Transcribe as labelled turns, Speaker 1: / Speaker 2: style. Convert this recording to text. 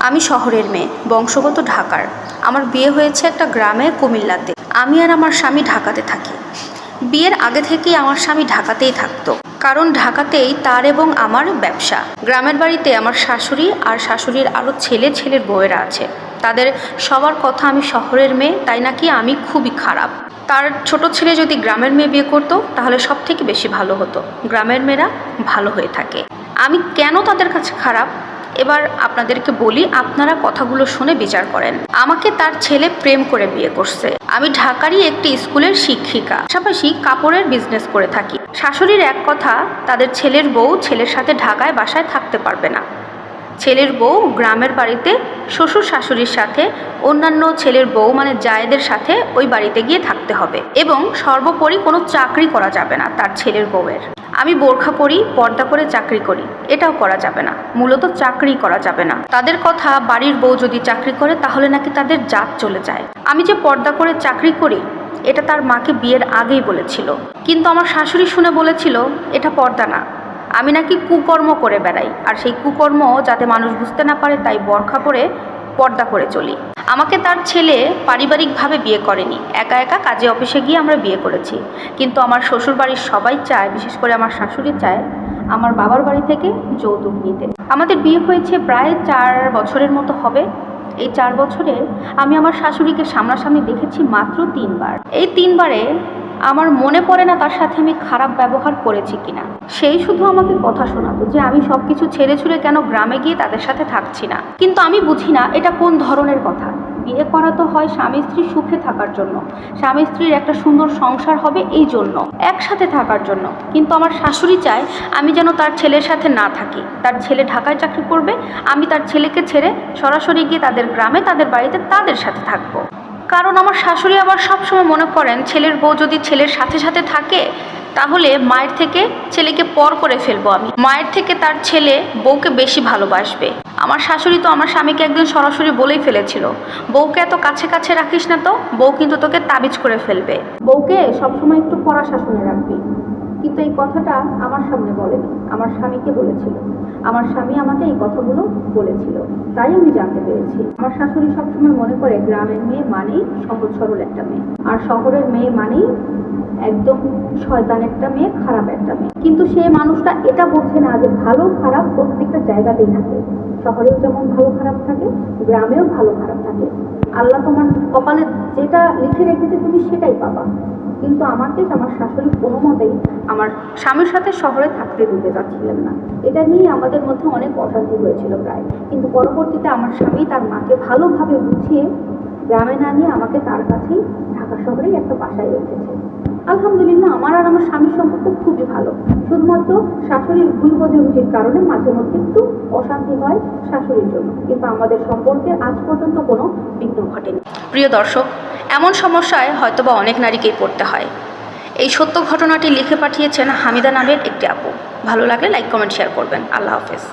Speaker 1: আমি শহরের মেয়ে, বংশগত ঢাকার। আমার বিয়ে হয়েছে একটা গ্রামে, কুমিল্লাতে। আমি আর আমার স্বামী ঢাকাতে থাকি। বিয়ের আগে থেকেই আমার স্বামী ঢাকাতেই থাকতো। কারণ ঢাকাতেই তার এবং আমার ব্যবসা। গ্রামের বাড়িতে আমার শাশুড়ি আর শাশুড়ির আরও ছেলে, ছেলের বউয়েরা আছে। তাদের সবার কথা আমি শহরের মেয়ে, তাই নাকি আমি খুবই খারাপ। তার ছোট ছেলে যদি গ্রামের মেয়ে বিয়ে করতো, তাহলে সব থেকে বেশি ভালো হতো। গ্রামের মেয়েরা ভালো হয়ে থাকে। আমি কেন তাদের কাছে খারাপ? এবার আপনাদেরকে বলি, আপনারা কথাগুলো শুনে বিচার করেন। আমাকে তার ছেলে প্রেম করে বিয়ে করছে। আমি ঢাকারই একটি স্কুলের শিক্ষিকা। পাশাপাশি কাপড়ের বিজনেস করে থাকি। শাশুড়ির এক কথা, তাদের ছেলের বউ ছেলের সাথে ঢাকায় বাসায় থাকতে পারবে না। ছেলের বউ গ্রামের বাড়িতে, শ্বশুর শাশুড়ির সাথে, অন্যান্য ছেলের বউ মানে জায়েদের সাথে ওই বাড়িতে গিয়ে থাকতে হবে। এবং সর্বোপরি কোনো চাকরি করা যাবে না তার ছেলের বউয়ের। আমি বোরখা পরি, পর্দা করে চাকরি করি, এটাও করা যাবে না। মূলত চাকরি করা যাবে না। তাদের কথা বাড়ির বউ যদি চাকরি করে, তাহলে নাকি তাদের জাত চলে যায়। আমি যে পর্দা করে চাকরি করি, এটা তার মাকে বিয়ের আগেই বলেছিল। কিন্তু আমার শাশুড়ি শুনে বলেছিল, এটা পর্দা না। আমি নাকি কুকর্ম করে বেড়াই, আর সেই কুকর্ম যাতে মানুষ বুঝতে না পারে তাই বরখা পরে পর্দা করে চলি। আমাকে তার ছেলে পারিবারিকভাবে বিয়ে করেনি। একা একা কাজে অফিসে গিয়ে আমরা বিয়ে করেছি। কিন্তু আমার শ্বশুর বাড়ির সবাই চায়, বিশেষ করে আমার শাশুড়ি চায়, আমার বাবার বাড়ি থেকে যৌতুক নিতে। আমাদের বিয়ে হয়েছে প্রায় চার বছরের মতো হবে। এই চার বছরে আমি আমার শাশুড়িকে সামনাসামনি দেখেছি মাত্র তিনবার। এই তিনবারে আমার মনে পড়ে না তার সাথে আমি খারাপ ব্যবহার করেছি কিনা। সেই শুধু আমাকে কথা শোনাতো যে আমি সব কিছু ছেড়ে ছুড়ে কেন গ্রামে গিয়ে তাদের সাথে থাকছি না। কিন্তু আমি বুঝি না এটা কোন ধরনের কথা। বিয়ে করা তো হয় স্বামী স্ত্রী সুখে থাকার জন্য। স্বামী স্ত্রীর একটা সুন্দর সংসার হবে এই জন্য, একসাথে থাকার জন্য। কিন্তু আমার শাশুড়ি চায় আমি যেন তার ছেলের সাথে না থাকি। তার ছেলে ঢাকায় চাকরি করবে, আমি তার ছেলেকে ছেড়ে সরাসরি গিয়ে তাদের গ্রামে, তাদের বাড়িতে তাদের সাথে থাকব। কারণ আমার শাশুড়ি আবার সবসময় মনে করেন, ছেলের বউ যদি ছেলের সাথে সাথে থাকে, তাহলে মায়ের থেকে ছেলেকে পর করে ফেলব আমি। মায়ের থেকে তার ছেলে বউকে বেশি ভালোবাসবে। আমার শাশুড়ি তো আমার স্বামীকে একদিন সরাসরি বলেই ফেলেছিল, বউকে এত কাছে কাছে রাখিস না তো, বউ কিন্তু তোকে তাবিজ করে ফেলবে। বউকে সবসময় একটু কড়া শাসনে রাখবি। কিন্তু এই কথাটা আমার সামনে বলেনি। আমার স্বামীকে বলেছিল। আমার স্বামী আমাকে এই কথাগুলো বলেছিল। তাই আমি জানতে পেরেছি। আমার শাশুড়ি সবসময় মনে করে, গ্রামের মেয়ে মানেই সহজ সরল একটা মেয়ে। আর শহরের মেয়ে মানেই একদম শয়তান একটা মেয়ে, খারাপ একটা মেয়ে। কিন্তু সে মানুষটা এটা বোঝে না যে ভালো, খারাপ প্রত্যেকটা জায়গাতেই থাকে। শহরেও যেমন ভালো, খারাপ থাকে, গ্রামেও ভালো, খারাপ থাকে। আল্লাহ তোমার কপালে যেটা লিখে রেখেছে তুমি সেটাই পাবা। কিন্তু আমাকে আমার শাশুড়ি কোনো মতেই আমার স্বামীর সাথে শহরে থাকতে দিতে চাচ্ছিলেন না। এটা নিয়ে আমাদের মধ্যে অনেক অশান্তি হয়েছিল প্রায়। কিন্তু পরবর্তীতে আমার স্বামী তার মাকে ভালোভাবে বুঝিয়ে গ্রামে না নিয়ে আমাকে তার কাছেই ঢাকা শহরেই একটা বাসায় রেখেছে। আলহামদুলিল্লাহ, আমার আর আমার স্বামীর সম্পর্ক খুবই ভালো। শুধুমাত্র শাশুড়ির ভুল বোঝাবুঝির কারণে মাঝে মধ্যে একটু অশান্তি হয় শাশুড়ির জন্য। কিন্তু আমাদের সম্পর্কে আজ পর্যন্ত কোনো বিঘ্ন ঘটেনি। প্রিয় দর্শক, এমন সমস্যায় হয়তোবা অনেক নারীকেই পড়তে হয়। এই সত্য ঘটনাটি লিখে পাঠিয়েছেন হামিদা নামের একটি আপু। ভালো লাগলে লাইক, কমেন্ট, শেয়ার করবেন। আল্লাহ হাফেজ।